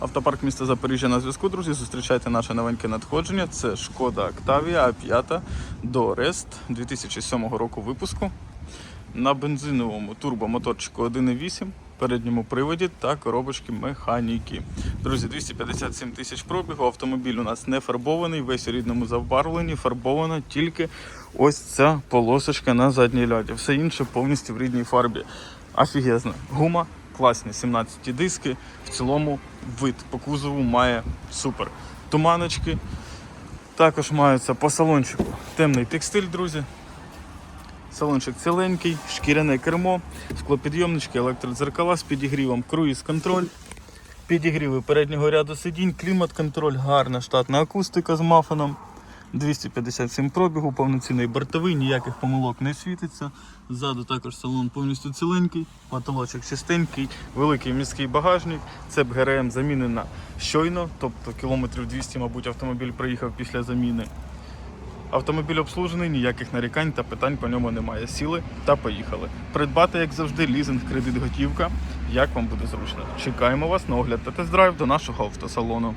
Автопарк міста Запоріжжя на зв'язку, друзі. Зустрічайте наше новеньке надходження. Це Шкода Octavia A5 до Рест 2007 року випуску. На бензиновому турбомоторчику 1.8, передньому приводі та коробочки механіки. Друзі, 257 тисяч пробігу. Автомобіль у нас не фарбований, весь у рідному забарвленні. Фарбована тільки ось ця полосочка на задній ляді. Все інше повністю в рідній фарбі. Офігезно. Гума класні, 17 диски. В цілому вид по кузову має супер. Туманочки. Також маються по салончику темний текстиль, друзі. Салончик ціленький, шкіряне кермо, склопідйомнички, електродзеркала з підігрівом, круїз-контроль, підігріви переднього ряду сидінь, клімат-контроль, гарна штатна акустика з мафоном. 257 пробігу, повноцінний бортовий, ніяких помилок не світиться. Ззаду також салон повністю ціленький, потолочок чистенький, великий міський багажник. Цеп ГРМ замінена щойно, тобто кілометрів 200, мабуть, автомобіль приїхав після заміни. Автомобіль обслужений, ніяких нарікань та питань по ньому немає. Сіли та поїхали. Придбати, як завжди, лізинг, кредит, готівка. Як вам буде зручно. Чекаємо вас на огляд та тест-драйв до нашого автосалону.